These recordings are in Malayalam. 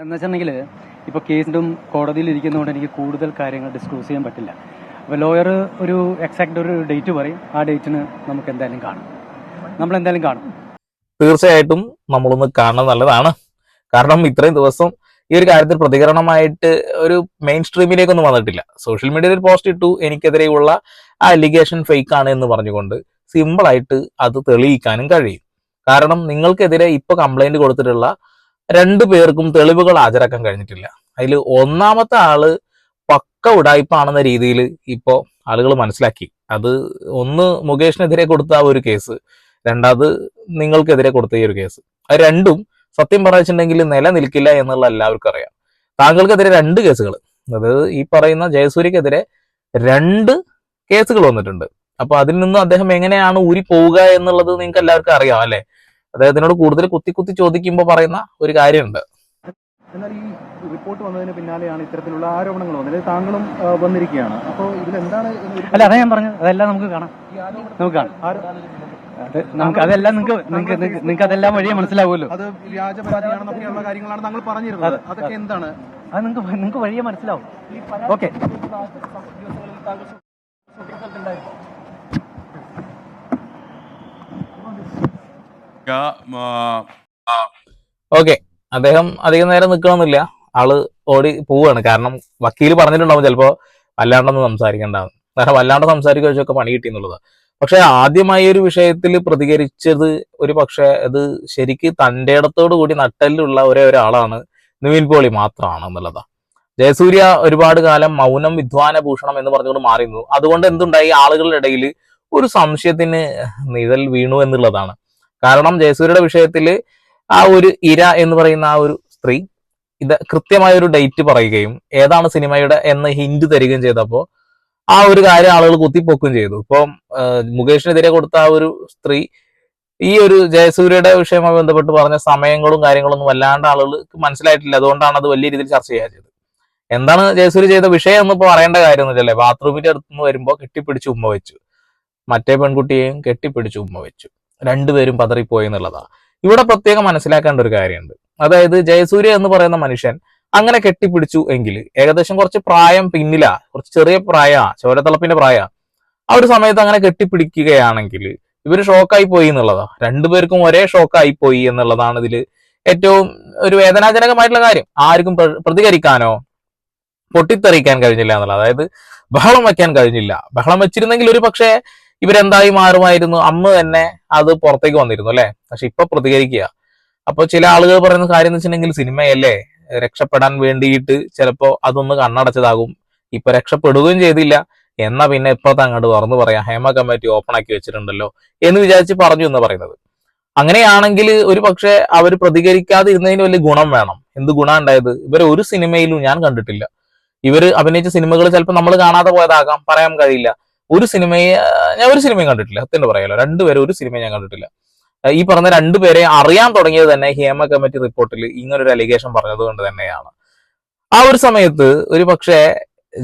എന്ന് വെച്ചിട്ടുണ്ടെങ്കിൽ ഇപ്പോൾ കേസിന്റെ കോടതിയിൽ ഇരിക്കുന്നതുകൊണ്ട് എനിക്ക് കൂടുതൽ കാര്യങ്ങൾ ഡിസ്ക്ലോസ് ചെയ്യാൻ പറ്റില്ല. അപ്പോൾ ലോയർ ഒരു എക്സാക്ട് ഒരു ഡേറ്റ് പറയും. ആ ഡേറ്റിന് നമുക്ക് എന്തായാലും കാണും. നമ്മൾ എന്തായാലും കാണും. തീർച്ചയായിട്ടും നമ്മളൊന്ന് കാണുന്നത് നല്ലതാണ്. കാരണം ഇത്രയും ദിവസം ഈ ഒരു കാര്യത്തിൽ പ്രതികരണമായിട്ട് ഒരു മെയിൻ സ്ട്രീമിലേക്കൊന്നും വന്നിട്ടില്ല. സോഷ്യൽ മീഡിയയിൽ ഒരു പോസ്റ്റ് ഇട്ടു. എനിക്കെതിരെയുള്ള ആ അലിഗേഷൻ ഫേക്ക് ആണ് എന്ന് പറഞ്ഞുകൊണ്ട് സിമ്പിൾ ആയിട്ട് അത് തെളിയിക്കാനും കഴിയും. കാരണം നിങ്ങൾക്കെതിരെ ഇപ്പൊ കംപ്ലൈന്റ് കൊടുത്തിട്ടുള്ള രണ്ടു പേർക്കും തെളിവുകൾ ഹാജരാക്കാൻ കഴിഞ്ഞിട്ടില്ല. അതിൽ ഒന്നാമത്തെ ആൾ പക്ക ഉടായ്പാണെന്ന രീതിയിൽ ഇപ്പോൾ ആളുകൾ മനസ്സിലാക്കി. അത് ഒന്ന് മുകേഷിനെതിരെ കൊടുത്ത ആ ഒരു കേസ് രണ്ടാമത് നിങ്ങൾക്കെതിരെ കൊടുത്ത ഈ ഒരു കേസ്. അത് രണ്ടും സത്യം പറഞ്ഞിട്ടുണ്ടെങ്കിൽ നിലനിൽക്കില്ല എന്നുള്ള എല്ലാവർക്കും അറിയാം. താങ്കൾക്കെതിരെ രണ്ട് കേസുകൾ അതായത് ഈ പറയുന്ന ജയസൂര്യക്കെതിരെ രണ്ട് കേസുകൾ വന്നിട്ടുണ്ട്. അപ്പൊ അതിൽ നിന്നും അദ്ദേഹം എങ്ങനെയാണ് ഊരി പോവുക എന്നുള്ളത് നിങ്ങൾക്ക് എല്ലാവർക്കും അറിയാം അല്ലെ? അദ്ദേഹത്തിനോട് കൂടുതൽ കുത്തി കുത്തി ചോദിക്കുമ്പോൾ പറയുന്ന ഒരു കാര്യമുണ്ട്. എന്നാൽ ഈ റിപ്പോർട്ട് വന്നതിന് പിന്നാലെയാണ് ഇത്തരത്തിലുള്ള ആരോപണങ്ങൾ വന്നത്. താങ്കളും വന്നിരിക്കുകയാണ്. അപ്പോൾ ഇതിലെന്താണ് എന്താണ് അല്ല അതാ ഞാൻ പറഞ്ഞത്. അതെല്ലാം നമുക്ക് കാണാം. നമുക്ക് കാണാം. നമുക്ക് അതെല്ലാം നിങ്ങൾക്ക് നിങ്ങൾക്ക് നിങ്ങൾക്ക് അതെല്ലാം വഴിയെ മനസ്സിലാവുമല്ലോ. അത് വ്യാജപരാതിയാണെന്നൊക്കെയുള്ള കാര്യങ്ങളാണ് താങ്കൾ പറഞ്ഞിരുന്നത്. അതൊക്കെ എന്താണ്? അത് നിങ്ങൾക്ക് നിങ്ങൾക്ക് വഴിയെ മനസ്സിലാവും. ഓക്കെ. ഓക്കെ. അദ്ദേഹം അധികം നേരം നിൽക്കണമെന്നില്ല. ആൾ ഓടി പോവുകയാണ്. കാരണം വക്കീൽ പറഞ്ഞിട്ടുണ്ടാവും ചിലപ്പോ വല്ലാണ്ടൊന്നും സംസാരിക്കണ്ടാവും കാരണം വല്ലാണ്ട് സംസാരിക്കുക വെച്ചൊക്കെ പണി കിട്ടി എന്നുള്ളത്. പക്ഷെ ആദ്യമായി ഒരു വിഷയത്തിൽ പ്രതികരിച്ചത് ഒരു പക്ഷെ അത് ശരിക്ക് തന്റെ ഇടത്തോടു കൂടി നട്ടലിലുള്ള ഒരേ ഒരാളാണ് നിവിൻ പോളി മാത്രമാണ് എന്നുള്ളതാ. ജയസൂര്യ ഒരുപാട് കാലം മൗനം വിദ്വാന ഭൂഷണം എന്ന് പറഞ്ഞുകൊണ്ട് മാറിയിരുന്നു. അതുകൊണ്ട് എന്തുണ്ടായി? ആളുകളുടെ ഇടയിൽ ഒരു സംശയത്തിന് നിഴൽ വീണു എന്നുള്ളതാണ്. കാരണം ജയസൂര്യയുടെ വിഷയത്തിൽ ആ ഒരു ഇര എന്ന് പറയുന്ന ആ ഒരു സ്ത്രീ ഇത് കൃത്യമായ ഒരു ഡേറ്റ് പറയുകയും ഏതാണ് സിനിമയുടെ എന്ന് ഹിന്റ് തരികയും ചെയ്തപ്പോൾ ആ ഒരു കാര്യം ആളുകൾ കുത്തിപ്പൊക്കുകയും ചെയ്തു. ഇപ്പം മുകേഷിനെതിരെ കൊടുത്ത ആ ഒരു സ്ത്രീ ഈ ഒരു ജയസൂര്യയുടെ വിഷയവുമായി ബന്ധപ്പെട്ട് പറഞ്ഞ സമയങ്ങളും കാര്യങ്ങളൊന്നും വല്ലാണ്ട് ആളുകൾക്ക് മനസ്സിലായിട്ടില്ല. അതുകൊണ്ടാണ് അത് വലിയ രീതിയിൽ ചർച്ച ചെയ്യാൻ ചെയ്തത്. എന്താണ് ജയസൂര്യ ചെയ്ത വിഷയം എന്ന് ഇപ്പൊ പറയേണ്ട കാര്യമൊന്നുമില്ലല്ലേ? ബാത്റൂമിന്റെ അടുത്ത് നിന്ന് വരുമ്പോൾ കെട്ടിപ്പിടിച്ച് ഉമ്മ വെച്ചു. മറ്റേ പെൺകുട്ടിയെയും കെട്ടിപ്പിടിച്ച് ഉമ്മ വെച്ചു. രണ്ടുപേരും പതറിപ്പോയി എന്നുള്ളതാണ് ഇവിടെ പ്രത്യേകം മനസ്സിലാക്കേണ്ട ഒരു കാര്യമുണ്ട്. അതായത് ജയസൂര്യ എന്ന് പറയുന്ന മനുഷ്യൻ അങ്ങനെ കെട്ടിപ്പിടിച്ചു എങ്കിൽ ഏകദേശം കുറച്ച് പ്രായം പിന്നിലാ കുറച്ച് ചെറിയ പ്രായ ചോരത്തിളപ്പിന്റെ പ്രായ. ആ ഒരു സമയത്ത് അങ്ങനെ കെട്ടിപ്പിടിക്കുകയാണെങ്കിൽ ഇവർ ഷോക്കായി പോയി എന്നുള്ളതാ. രണ്ടുപേർക്കും ഒരേ ഷോക്കായി പോയി എന്നുള്ളതാണ് ഇതിൽ ഏറ്റവും ഒരു വേദനാജനകമായിട്ടുള്ള കാര്യം. ആർക്കും പ്ര- പ്രതികരിക്കാനോ പൊട്ടിത്തെറിക്കാൻ കഴിഞ്ഞില്ല എന്നുള്ളത്. അതായത് ബഹളം വയ്ക്കാൻ കഴിഞ്ഞില്ല. ബഹളം വെച്ചിരുന്നെങ്കിൽ ഒരു പക്ഷേ ഇവരെന്തായി മാറുമായിരുന്നു? അന്ന് തന്നെ അത് പുറത്തേക്ക് വന്നിരുന്നു അല്ലെ? പക്ഷെ ഇപ്പൊ പ്രതികരിക്കുക. അപ്പൊ ചില ആളുകൾ പറയുന്ന കാര്യം എന്ന് വെച്ചിട്ടുണ്ടെങ്കിൽ സിനിമയല്ലേ? രക്ഷപ്പെടാൻ വേണ്ടിയിട്ട് ചിലപ്പോ അതൊന്ന് കണ്ണടച്ചതാകും. ഇപ്പൊ രക്ഷപ്പെടുകയും ചെയ്തില്ല. എന്നാ പിന്നെ ഇപ്പൊ അങ്ങോട്ട് തുറന്നു പറയാം. ഹേമ കമ്മിറ്റി ഓപ്പൺ ആക്കി വെച്ചിട്ടുണ്ടല്ലോ എന്ന് വിചാരിച്ച് പറഞ്ഞു എന്ന് പറയുന്നത്. അങ്ങനെയാണെങ്കിൽ ഒരു പക്ഷെ അവർ പ്രതികരിക്കാതെ ഇരുന്നതിന് വലിയ ഗുണം വേണം. എന്ത് ഗുണം ഉണ്ടായത്? ഇവരെ ഒരു സിനിമയിലും ഞാൻ കണ്ടിട്ടില്ല. ഇവർ അഭിനയിച്ച സിനിമകൾ ചിലപ്പോൾ നമ്മൾ കാണാതെ പോയതാകാം. പറയാൻ കഴിയില്ല. ഒരു സിനിമയെ ഞാൻ ഒരു സിനിമയും കണ്ടിട്ടില്ല. സത്യം പറയാലോ. രണ്ടുപേരും ഒരു സിനിമയും ഞാൻ കണ്ടിട്ടില്ല. ഈ പറഞ്ഞ രണ്ടുപേരെ അറിയാൻ തുടങ്ങിയത് തന്നെ ഹേമ കമ്മിറ്റി റിപ്പോർട്ടിൽ ഇങ്ങനൊരു അലിഗേഷൻ പറഞ്ഞത് കൊണ്ട് തന്നെയാണ്. ആ ഒരു സമയത്ത് ഒരു പക്ഷേ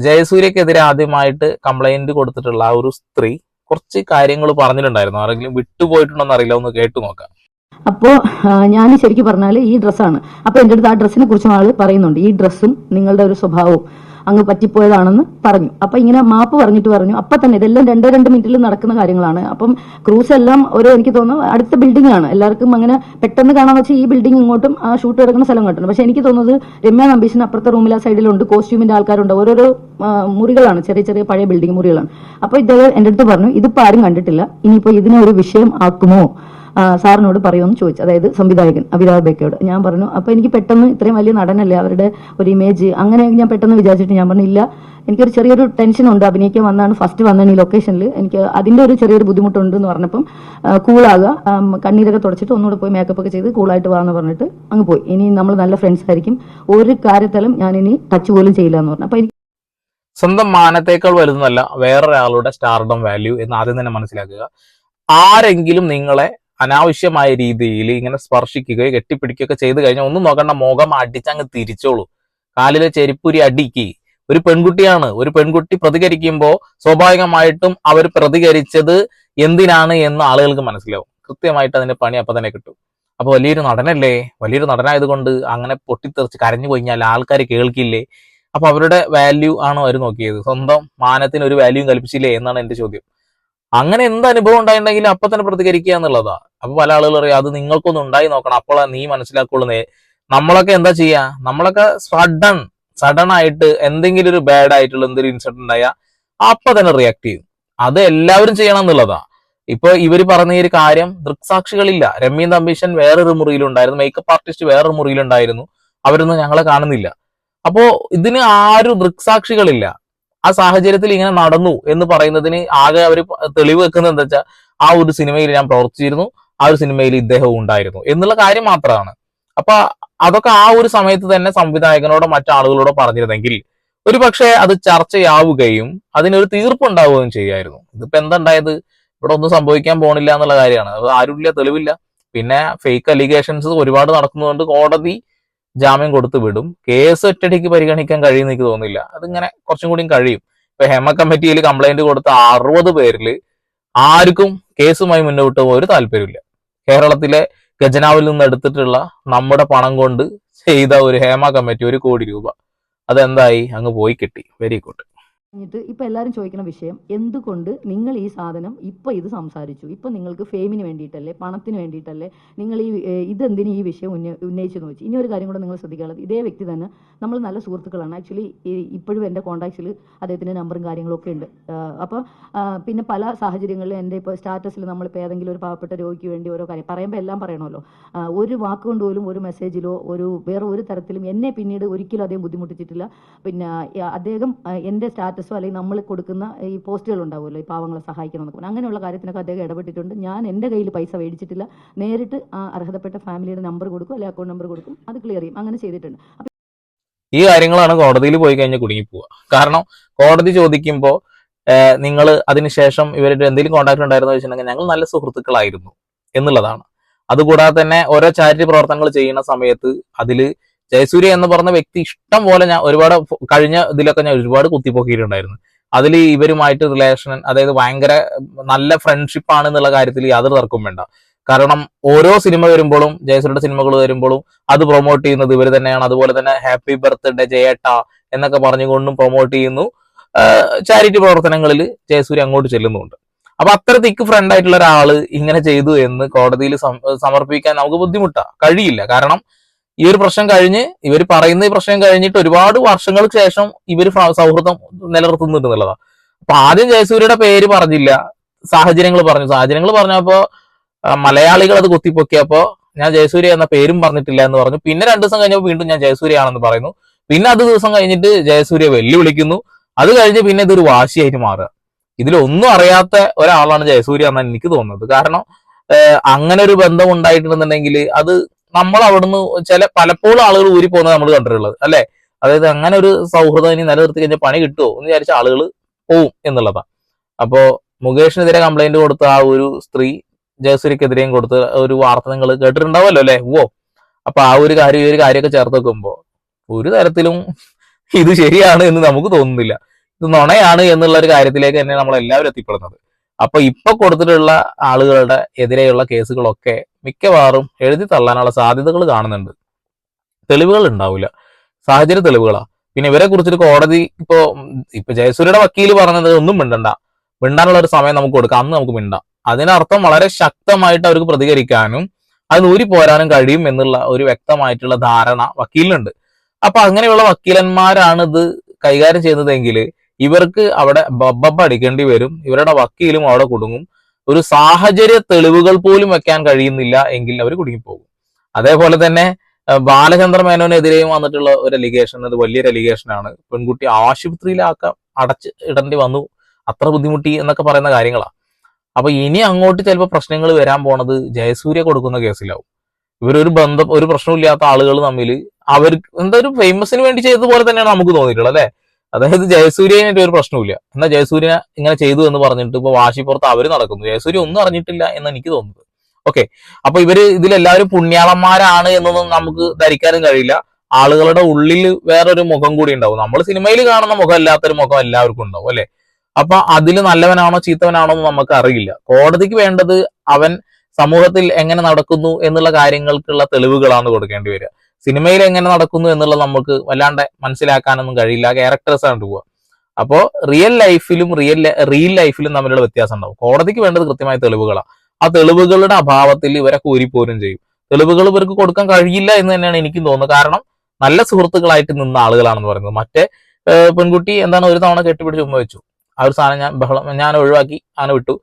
ജയസൂര്യക്കെതിരെ ആദ്യമായിട്ട് കംപ്ലൈന്റ് കൊടുത്തിട്ടുള്ള ആ ഒരു സ്ത്രീ കുറച്ച് കാര്യങ്ങൾ പറഞ്ഞിട്ടുണ്ടായിരുന്നു. ആരെങ്കിലും വിട്ടുപോയിട്ടുണ്ടോ അറിയില്ല. ഒന്ന് കേട്ടു നോക്കാം. അപ്പോൾ ഞാൻ ശരിക്കും പറഞ്ഞാൽ ഈ ഡ്രസ്സാണ് അപ്പോൾ എന്റെ അടുത്ത് ആ ഡ്രസ്സിനെ കുറിച്ച് ആൾ പറയുന്നുണ്ട്. ഈ ഡ്രസ്സും നിങ്ങളുടെ ഒരു സ്വഭാവവും. അങ്ങ് പറ്റിപ്പോയതാണെന്ന് പറഞ്ഞു. അപ്പം ഇങ്ങനെ മാപ്പ് പറഞ്ഞിട്ട് പറഞ്ഞു. അപ്പം തന്നെ ഇതെല്ലാം രണ്ടോ രണ്ട് മിനിറ്റിൽ നടക്കുന്ന കാര്യങ്ങളാണ്. അപ്പം ക്രൂസ് എല്ലാം ഒരു എനിക്ക് തോന്നുന്നു അടുത്ത ബിൽഡിംഗ് ആണ്. എല്ലാവർക്കും അങ്ങനെ പെട്ടെന്ന് കാണാൻ വെച്ചാൽ ഈ ബിൽഡിംഗ് ഇങ്ങോട്ടും ആ ഷൂട്ട് കിടക്കുന്ന സ്ഥലം കിട്ടുന്നു പക്ഷെ എനിക്ക് തോന്നുന്നത് രമ്യ നമ്പീഷിന് അപ്പുറത്തെ റൂമിൽ ആ സൈഡിലുണ്ട് കോസ്റ്റ്യൂമിന്റെ ആൾക്കാരുണ്ട്. ഓരോരോ മുറികളാണ്. ചെറിയ ചെറിയ പഴയ ബിൽഡിംഗ് മുറികളാണ്. അപ്പോൾ ഇദ്ദേഹം എന്റെ അടുത്ത് പറഞ്ഞു. ഇതിപ്പോൾ ആരും കണ്ടിട്ടില്ല. ഇനിയിപ്പോൾ ഇതിനെ ഒരു വിഷയം ആക്കുമോ? സാറിനോട് പറയുമെന്ന് ചോദിച്ചു. അതായത് സംവിധായകൻ അഭിതാഭ് ബേക്കയോട്. ഞാൻ പറഞ്ഞു അപ്പോൾ എനിക്ക് പെട്ടെന്ന് ഇത്രയും വലിയ നടനല്ലേ അവരുടെ ഒരു ഇമേജ് അങ്ങനെ ഞാൻ പെട്ടെന്ന് വിചാരിച്ചിട്ട് ഞാൻ പറഞ്ഞില്ല എനിക്കൊരു ചെറിയൊരു ടെൻഷൻ ഉണ്ട്. അഭിനയിക്കാൻ വന്നാണ് ഫസ്റ്റ് വന്നാണ് ഈ ലൊക്കേഷനിൽ എനിക്ക് അതിന്റെ ഒരു ചെറിയൊരു ബുദ്ധിമുട്ടുണ്ട് എന്ന് പറഞ്ഞപ്പം കൂളാകുക കണ്ണീരൊക്കെ തുടച്ചിട്ട് ഒന്നുകൂടെ പോയി മേക്കപ്പ് ഒക്കെ ചെയ്ത് കൂളായിട്ട് വാന്ന് പറഞ്ഞിട്ട് അങ്ങ് പോയി. ഇനി നമ്മൾ നല്ല ഫ്രണ്ട്സ് ആയിരിക്കും. ഒരു കാര്യത്തിലും ഞാൻ ഇനി ടച്ച് പോലും ചെയ്യില്ല എന്ന് പറഞ്ഞു. അപ്പോൾ എനിക്ക് സ്വന്തം മാനത്തേക്കാൾ വലുതെന്നല്ല വേറൊരാളുടെ സ്റ്റാർഡം വാല്യൂ എന്ന് ആദ്യം തന്നെ മനസ്സിലാക്കുക. ആരെങ്കിലും നിങ്ങളെ അനാവശ്യമായ രീതിയിൽ ഇങ്ങനെ സ്പർശിക്കുകയോ കെട്ടിപ്പിടിക്കുകയൊക്കെ ചെയ്ത് കഴിഞ്ഞാൽ ഒന്നും നോക്കണ്ട മുഖം അടിച്ചങ്ങ് തിരിച്ചോളൂ. കാലിലെ ചെരുപ്പുരി അടിക്കി. ഒരു പെൺകുട്ടിയാണ്. ഒരു പെൺകുട്ടി പ്രതികരിക്കുമ്പോൾ സ്വാഭാവികമായിട്ടും അവർ പ്രതികരിച്ചത് എന്തിനാണ് എന്ന് ആളുകൾക്ക് മനസ്സിലാവും. കൃത്യമായിട്ട് അതിന്റെ പണി അപ്പൊ തന്നെ കിട്ടും. അപ്പൊ വലിയൊരു നടനല്ലേ? വലിയൊരു നടനായതുകൊണ്ട് അങ്ങനെ പൊട്ടിത്തെറിച്ച് കരഞ്ഞു കഴിഞ്ഞാൽ ആൾക്കാർ കേൾക്കില്ലേ? അപ്പൊ അവരുടെ വാല്യൂ ആണോ അവർ നോക്കിയത്? സ്വന്തം മാനത്തിന് ഒരു വാല്യൂ കൽപ്പിച്ചില്ലേ? എന്നാണ് എന്റെ ചോദ്യം. അങ്ങനെ എന്ത് അനുഭവം ഉണ്ടായിട്ടുണ്ടെങ്കിലും അപ്പൊ തന്നെ പ്രതികരിക്കുക എന്നുള്ളതാ. അപ്പൊ പല ആളുകൾ പറയും അത് നിങ്ങൾക്കൊന്നും ഉണ്ടായി നോക്കണം. അപ്പോളാ നീ മനസ്സിലാക്കുള്ളൂ. നമ്മളൊക്കെ എന്താ ചെയ്യാ? നമ്മളൊക്കെ സഡൻ സഡൻ ആയിട്ട് എന്തെങ്കിലും ഒരു ബാഡ് ആയിട്ടുള്ള എന്തെങ്കിലും ഇൻസിഡന്റ് ഉണ്ടായാൽ അപ്പൊ തന്നെ റിയാക്ട് ചെയ്യും. അത് എല്ലാവരും ചെയ്യണം എന്നുള്ളതാ. ഇപ്പൊ ഇവർ പറഞ്ഞ ഈ ഒരു കാര്യം ദൃക്സാക്ഷികളില്ല. രമ്യൻ തമ്പീശൻ വേറൊരു മുറിയിലുണ്ടായിരുന്നു മേക്കപ്പ് ആർട്ടിസ്റ്റ് വേറൊരു മുറിയിലുണ്ടായിരുന്നു അവരൊന്നും ഞങ്ങളെ കാണുന്നില്ല. അപ്പോ ഇതിന് ആരും ദൃക്സാക്ഷികളില്ല. ആ സാഹചര്യത്തിൽ ഇങ്ങനെ നടന്നു എന്ന് പറയുന്നതിന് ആകെ അവർ തെളിവ് വെക്കുന്നത് എന്താ വെച്ചാൽ ആ ഒരു സിനിമയിൽ ഞാൻ പ്രവർത്തിച്ചിരുന്നു ആ ഒരു സിനിമയിൽ ഇദ്ദേഹവും ഉണ്ടായിരുന്നു എന്നുള്ള കാര്യം മാത്രമാണ് അപ്പൊ അതൊക്കെ ആ ഒരു സമയത്ത് തന്നെ സംവിധായകനോടോ മറ്റാളുകളോടോ പറഞ്ഞിരുന്നെങ്കിൽ ഒരു പക്ഷേ അത് ചർച്ചയാവുകയും അതിനൊരു തീർപ്പുണ്ടാവുകയും ചെയ്യായിരുന്നു. ഇതിപ്പോ എന്താ ഉണ്ടായത് ഇവിടെ ഒന്നും സംഭവിക്കാൻ പോണില്ല എന്നുള്ള കാര്യമാണ്. അത് ആരുമില്ല തെളിവില്ല. പിന്നെ ഫേക്ക് അലിഗേഷൻസ് ഒരുപാട് നടക്കുന്നതുകൊണ്ട് കോടതി ജാമ്യം കൊടുത്തു വിടും. കേസ് ഒറ്റടിക്ക് പരിഗണിക്കാൻ കഴിയുമെന്ന് എനിക്ക് തോന്നുന്നില്ല. അതിങ്ങനെ കുറച്ചും കൂടിയും കഴിയും. ഇപ്പൊ ഹെമ കമ്മിറ്റിയിൽ കംപ്ലൈന്റ് കൊടുത്ത അറുപത് പേരിൽ ആർക്കും കേസുമായി മുന്നോട്ട് പോകാൻ ഒരു താല്പര്യമില്ല. കേരളത്തിലെ ഖജനാവിൽ നിന്ന് എടുത്തിട്ടുള്ള നമ്മുടെ പണം കൊണ്ട് ചെയ്ത ഒരു ഹേമ കമ്മിറ്റി ഒരു കോടി രൂപ. അതെന്തായി? അങ്ങ് പോയി കിട്ടി. വെരി ഗുഡ് കഴിഞ്ഞിട്ട് ഇപ്പൊ എല്ലാവരും ചോദിക്കുന്ന വിഷയം എന്തുകൊണ്ട് നിങ്ങൾ ഈ സാധനം ഇപ്പൊ ഇത് സംസാരിച്ചു? ഇപ്പൊ നിങ്ങൾക്ക് ഫെയിമിന് വേണ്ടിയിട്ടല്ലേ പണത്തിന് വേണ്ടിയിട്ടല്ലേ നിങ്ങൾ ഈ ഇതെന്തിന് ഈ വിഷയം ഉന്ന ഉന്നയിച്ചെന്ന് വെച്ചു ഇനി ഒരു കാര്യം കൂടെ നിങ്ങൾ ശ്രദ്ധിക്കാനുള്ളത് ഇതേ വ്യക്തി തന്നെ നമ്മൾ നല്ല സുഹൃത്തുക്കളാണ്. ആക്ച്വലി ഇപ്പോഴും എന്റെ കോൺടാക്ട്സിൽ അദ്ദേഹത്തിന്റെ നമ്പറും കാര്യങ്ങളൊക്കെ ഉണ്ട്. അപ്പോൾ പിന്നെ പല സാഹചര്യങ്ങളിലും എന്റെ ഇപ്പോൾ സ്റ്റാറ്റസിൽ നമ്മളിപ്പോൾ ഏതെങ്കിലും ഒരു പാവപ്പെട്ട രോഗിക്ക് വേണ്ടി ഓരോ കാര്യം പറയുമ്പോൾ എല്ലാം പറയണമല്ലോ. ഒരു വാക്കുകൊണ്ട് പോലും ഒരു മെസ്സേജിലോ ഒരു വേറെ ഒരു തരത്തിലും എന്നെ പിന്നീട് ഒരിക്കലും അദ്ദേഹം ബുദ്ധിമുട്ടിച്ചിട്ടില്ല. പിന്നെ അദ്ദേഹം എന്റെ സ്റ്റാറ്റസോ അല്ലെങ്കിൽ നമ്മൾ കൊടുക്കുന്ന ഈ പോസ്റ്റുകൾ ഉണ്ടാവുമല്ലോ ഈ പാവങ്ങളെ സഹായിക്കണം എന്നൊക്കെ അങ്ങനെയുള്ള കാര്യത്തിനൊക്കെ അദ്ദേഹം ഇടപെട്ടിട്ടുണ്ട്. ഞാൻ എന്റെ കയ്യിൽ പൈസ മേടിച്ചിട്ടില്ല. നേരിട്ട് ആ അർഹതപ്പെട്ട ഫാമിലിയുടെ നമ്പർ കൊടുക്കും അല്ലെങ്കിൽ അക്കൗണ്ട് നമ്പർ കൊടുക്കും. അത് ക്ലിയർ ചെയ്യും. അങ്ങനെ ചെയ്തിട്ടുണ്ട്. ഈ കാര്യങ്ങളാണ് കോടതിയിൽ പോയി കഴിഞ്ഞാൽ കുടുങ്ങിപ്പോവുക. കാരണം കോടതി ചോദിക്കുമ്പോൾ നിങ്ങൾ അതിനുശേഷം ഇവരുടെ എന്തെങ്കിലും കോൺടാക്ട് ഉണ്ടായിരുന്നോ വെച്ചിട്ടുണ്ടെങ്കിൽ ഞങ്ങൾ നല്ല സുഹൃത്തുക്കളായിരുന്നു എന്നുള്ളതാണ്. അതുകൂടാതെ തന്നെ ഓരോ ചാരിറ്റി പ്രവർത്തനങ്ങൾ ചെയ്യുന്ന സമയത്ത് അതിൽ ജയസൂര്യ എന്ന് പറഞ്ഞ വ്യക്തി ഇഷ്ടം പോലെ ഞാൻ ഒരുപാട് കഴിഞ്ഞ ഇതിലൊക്കെ ഞാൻ ഒരുപാട് കുത്തിപ്പൊക്കിയിട്ടുണ്ടായിരുന്നു. അതിൽ ഇവരുമായിട്ട് റിലേഷൻ അതായത് ഭയങ്കര നല്ല ഫ്രണ്ട്ഷിപ്പ് ആണ് എന്നുള്ള കാര്യത്തിൽ യാതൊരു തർക്കവും വേണ്ട. കാരണം ഓരോ സിനിമ വരുമ്പോഴും ജയസൂര്യയുടെ സിനിമകൾ വരുമ്പോഴും അത് പ്രൊമോട്ട് ചെയ്യുന്നത് ഇവർ തന്നെയാണ്. അതുപോലെ തന്നെ ഹാപ്പി ബർത്ത്ഡേ ജയേട്ട എന്നൊക്കെ പറഞ്ഞുകൊണ്ടും പ്രൊമോട്ട് ചെയ്യുന്നു. ചാരിറ്റി പ്രവർത്തനങ്ങളിൽ ജയസൂര്യ അങ്ങോട്ട് ചെല്ലുന്നുണ്ട്. അപ്പൊ അത്ര തിക്ക് ഫ്രണ്ട് ആയിട്ടുള്ള ഒരാൾ ഇങ്ങനെ ചെയ്തു എന്ന് കോടതിയിൽ സമർപ്പിക്കാൻ നമുക്ക് ബുദ്ധിമുട്ടാ. കഴിയില്ല. കാരണം ഈ ഒരു പ്രശ്നം കഴിഞ്ഞ് ഇവർ പറയുന്ന ഈ പ്രശ്നം കഴിഞ്ഞിട്ട് ഒരുപാട് വർഷങ്ങൾക്ക് ശേഷം ഇവർ സൗഹൃദം നിലനിർത്തുന്നുണ്ട് എന്നുള്ളതാണ്. അപ്പൊ ആദ്യം ജയസൂര്യയുടെ പേര് പറഞ്ഞില്ല. സാഹചര്യങ്ങൾ പറഞ്ഞു. സാഹചര്യങ്ങൾ പറഞ്ഞപ്പോ മലയാളികൾ അത് കുത്തിപ്പൊക്കിയപ്പോ ഞാൻ ജയസൂര്യ എന്ന പേരും പറഞ്ഞിട്ടില്ല എന്ന് പറഞ്ഞു. പിന്നെ രണ്ടു ദിവസം കഴിഞ്ഞപ്പോൾ വീണ്ടും ഞാൻ ജയസൂര്യയാണെന്ന് പറയുന്നു. പിന്നെ അത് ദിവസം കഴിഞ്ഞിട്ട് ജയസൂര്യ വെല്ലുവിളിക്കുന്നു. അത് കഴിഞ്ഞ് പിന്നെ ഇതൊരു വാശിയായിട്ട് മാറുക. ഇതിലൊന്നും അറിയാത്ത ഒരാളാണ് ജയസൂര്യ എന്നാണ് എനിക്ക് തോന്നുന്നത്. കാരണം അങ്ങനെ ഒരു ബന്ധം ഉണ്ടായിട്ടുണ്ടെന്നുണ്ടെങ്കിൽ അത് നമ്മൾ അവിടുന്ന് ചില പലപ്പോഴും ആളുകൾ ഊരി പോകുന്നത് നമ്മൾ കണ്ടിട്ടുള്ളത് അല്ലെ? അതായത് അങ്ങനെ ഒരു സൗഹൃദം ഇനി നിലനിർത്തി കഴിഞ്ഞാൽ പണി കിട്ടുമോ എന്ന് വിചാരിച്ച ആളുകൾ പോവും എന്നുള്ളതാണ് അപ്പോ മുകേഷിനെതിരെ കംപ്ലൈന്റ് കൊടുത്ത ആ ഒരു സ്ത്രീ ജയസൂര്യക്കെതിരെയും കൊടുത്ത ഒരു വാർത്ത നിങ്ങൾ കേട്ടിട്ടുണ്ടാവുമല്ലോ അല്ലെ? ഓ അപ്പൊ ആ ഒരു കാര്യം ഈ ഒരു കാര്യമൊക്കെ ചേർത്ത് വെക്കുമ്പോ ഒരു തരത്തിലും ഇത് ശരിയാണ് എന്ന് നമുക്ക് തോന്നുന്നില്ല. ഇത് നുണയാണ് എന്നുള്ള ഒരു കാര്യത്തിലേക്ക് തന്നെ നമ്മൾ എല്ലാവരും എത്തിപ്പെടുന്നത്. അപ്പൊ ഇപ്പൊ കൊടുത്തിട്ടുള്ള ആളുകളുടെ എതിരെയുള്ള കേസുകളൊക്കെ മിക്കവാറും എഴുതി തള്ളാനുള്ള സാധ്യതകൾ കാണുന്നുണ്ട്. തെളിവുകൾ ഉണ്ടാവില്ല സാഹചര്യ തെളിവുകളാ. പിന്നെ ഇവരെ കുറിച്ചിട്ട് കോടതി ഇപ്പോ ഇപ്പൊ ജയസൂര്യയുടെ വക്കീൽ പറഞ്ഞത് ഒന്നും മിണ്ടണ്ട. മിണ്ടാനുള്ള ഒരു സമയം നമുക്ക് കൊടുക്കാം. അന്ന് നമുക്ക് മിണ്ടാം. അതിനർത്ഥം വളരെ ശക്തമായിട്ട് അവർക്ക് പ്രതികരിക്കാനും അത് നൂരി പോരാനും കഴിയും എന്നുള്ള ഒരു വ്യക്തമായിട്ടുള്ള ധാരണ വക്കീലിനുണ്ട്. അപ്പൊ അങ്ങനെയുള്ള വക്കീലന്മാരാണ് ഇത് കൈകാര്യം ചെയ്യുന്നതെങ്കിൽ ഇവർക്ക് അവിടെ ബബ്ബ അടിക്കേണ്ടി വരും. ഇവരുടെ വക്കീലും അവിടെ കുടുങ്ങും. ഒരു സാഹചര്യ തെളിവുകൾ പോലും വെക്കാൻ കഴിയുന്നില്ല എങ്കിൽ അവർ കുടുങ്ങിപ്പോകും. അതേപോലെ തന്നെ ബാലചന്ദ്ര മേനോനെതിരെയും വന്നിട്ടുള്ള ഒരു അലിഗേഷൻ അത് വലിയൊരു അലിഗേഷൻ ആണ്. പെൺകുട്ടി ആശുപത്രിയിലാക്കാൻ അടച്ച് ഇടേണ്ടി വന്നു. അത്ര ബുദ്ധിമുട്ടി എന്നൊക്കെ പറയുന്ന കാര്യങ്ങളാണ് അപ്പൊ ഇനി അങ്ങോട്ട് ചിലപ്പോൾ പ്രശ്നങ്ങൾ വരാൻ പോണത് ജയസൂര്യ കൊടുക്കുന്ന കേസിലാവും. ഇവരൊരു ബന്ധം ഒരു പ്രശ്നമില്ലാത്ത ആളുകൾ തമ്മിൽ അവർ എന്താ ഒരു ഫേമസിന് വേണ്ടി ചെയ്തതുപോലെ തന്നെയാണ് നമുക്ക് തോന്നിയിട്ടുള്ളത് അല്ലെ? അതായത് ജയസൂര്യനായിട്ട് ഒരു പ്രശ്നമില്ല എന്നാൽ ജയസൂര്യ ഇങ്ങനെ ചെയ്തു എന്ന് പറഞ്ഞിട്ട് ഇപ്പൊ വാശിപ്പുറത്ത് അവർ നടക്കുന്നു. ജയസൂര്യ ഒന്നും അറിഞ്ഞിട്ടില്ല എന്ന് എനിക്ക് തോന്നുന്നത്. ഓക്കെ അപ്പൊ ഇവർ ഇതിലെല്ലാവരും പുണ്യാളന്മാരാണ് എന്നൊന്നും നമുക്ക് ധരിക്കാനും കഴിയില്ല. ആളുകളുടെ ഉള്ളിൽ വേറൊരു മുഖം കൂടി ഉണ്ടാവും. നമ്മൾ സിനിമയിൽ കാണുന്ന മുഖം അല്ലാത്തൊരു മുഖം എല്ലാവർക്കും ഉണ്ടാവും അല്ലെ? അപ്പൊ അതിൽ നല്ലവനാണോ ചീത്തവനാണോ എന്ന് നമുക്ക് അറിയില്ല. കോടതിക്ക് വേണ്ടത് അവൻ സമൂഹത്തിൽ എങ്ങനെ നടക്കുന്നു എന്നുള്ള കാര്യങ്ങൾക്കുള്ള തെളിവുകളാണ് കൊടുക്കേണ്ടി വരിക. സിനിമയിൽ എങ്ങനെ നടക്കുന്നു എന്നുള്ളത് നമുക്ക് വല്ലാണ്ട് മനസ്സിലാക്കാനൊന്നും കഴിയില്ല. ക്യാരക്ടേഴ്സ് ആണ് പോവുക. അപ്പോൾ റിയൽ ലൈഫിലും റിയൽ റിയൽ ലൈഫിലും തമ്മിലുള്ള വ്യത്യാസം ഉണ്ടാവും. കോടതിക്ക് വേണ്ടത് കൃത്യമായ തെളിവുകളാണ് ആ തെളിവുകളുടെ അഭാവത്തിൽ ഇവരൊക്കെ ഊരിപ്പോരും ചെയ്യും. തെളിവുകൾ ഇവർക്ക് കൊടുക്കാൻ കഴിയില്ല എന്ന് തന്നെയാണ് എനിക്കും തോന്നുന്നത്. കാരണം നല്ല സുഹൃത്തുക്കളായിട്ട് നിന്ന ആളുകളാണെന്ന് പറയുന്നത്. മറ്റേ പെൺകുട്ടി എന്താണ് ഒരു തവണ കെട്ടിപ്പിടിച്ച് ഉമ്മ വെച്ചു. ആ ഒരു സാധനം ഞാൻ ബഹളം ഞാൻ ഒഴിവാക്കി അങ്ങനെ വിട്ടു.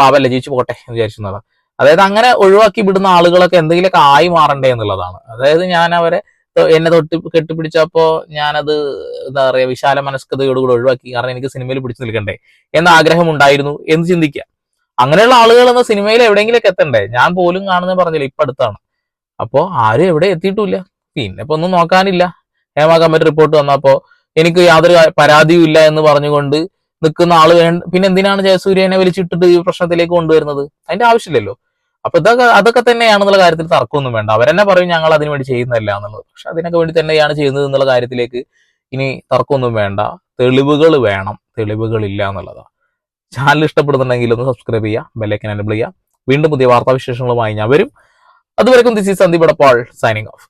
പാപല്ല ജീവിച്ചു പോട്ടെ എന്ന് വിചാരിച്ചിരുന്നതാണ് അതായത് അങ്ങനെ ഒഴിവാക്കി വിടുന്ന ആളുകളൊക്കെ എന്തെങ്കിലുമൊക്കെ ആയി മാറണ്ടേ എന്നുള്ളതാണ്. അതായത് ഞാൻ അവരെ എന്നെ തൊട്ട് കെട്ടിപ്പിടിച്ചപ്പോ ഞാനത് എന്താ പറയാ വിശാല മനസ്കതയോടുകൂടി ഒഴിവാക്കി. കാരണം എനിക്ക് സിനിമയിൽ പിടിച്ചു നിൽക്കണ്ടേ. എന്ന ആഗ്രഹം ഉണ്ടായിരുന്നു എന്ന് ചിന്തിക്കുക അങ്ങനെയുള്ള ആളുകൾ എന്ന സിനിമയിൽ എവിടെയെങ്കിലൊക്കെ എത്തണ്ടേ? ഞാൻ പോലും കാണുന്ന പറഞ്ഞില്ല ഇപ്പൊ അടുത്താണ്. അപ്പോ ആരും എവിടെ എത്തിയിട്ടില്ല പിന്നെ ഇപ്പൊ ഒന്നും നോക്കാനില്ല. ഹേമ കമ്മിറ്റി റിപ്പോർട്ട് വന്നപ്പോ എനിക്ക് യാതൊരു പരാതിയും ഇല്ല എന്ന് പറഞ്ഞുകൊണ്ട് നിൽക്കുന്ന ആൾ വേണ്ട പിന്നെ എന്തിനാണ് ജയസൂര്യനെ വലിച്ചിട്ടിട്ട് ഈ പ്രശ്നത്തിലേക്ക് കൊണ്ടുവരുന്നത്? അതിന്റെ ആവശ്യമില്ലല്ലോ. അപ്പൊ ഇതൊക്കെ അതൊക്കെ തന്നെയാണെന്നുള്ള കാര്യത്തിൽ തർക്കമൊന്നും വേണ്ട. അവരെന്നെ പറയും ഞങ്ങൾ അതിനു വേണ്ടി ചെയ്യുന്നതല്ല എന്നുള്ളത്. പക്ഷെ അതിനൊക്കെ വേണ്ടി തന്നെയാണ് ചെയ്യുന്നത് എന്നുള്ള കാര്യത്തിലേക്ക് ഇനി തർക്കമൊന്നും വേണ്ട. തെളിവുകൾ വേണം. തെളിവുകൾ ഇല്ല എന്നുള്ളതാണ് ചാനൽ ഇഷ്ടപ്പെടുന്നുണ്ടെങ്കിൽ ഒന്ന് സബ്സ്ക്രൈബ് ചെയ്യുക ബെല്ലൈക്കൻ എനബിൾ ചെയ്യുക. വീണ്ടും പുതിയ വാർത്താവിശേഷങ്ങളുമായി ഞാൻ വരും. അതുവരെക്കും this is Sandeep Edappal signing off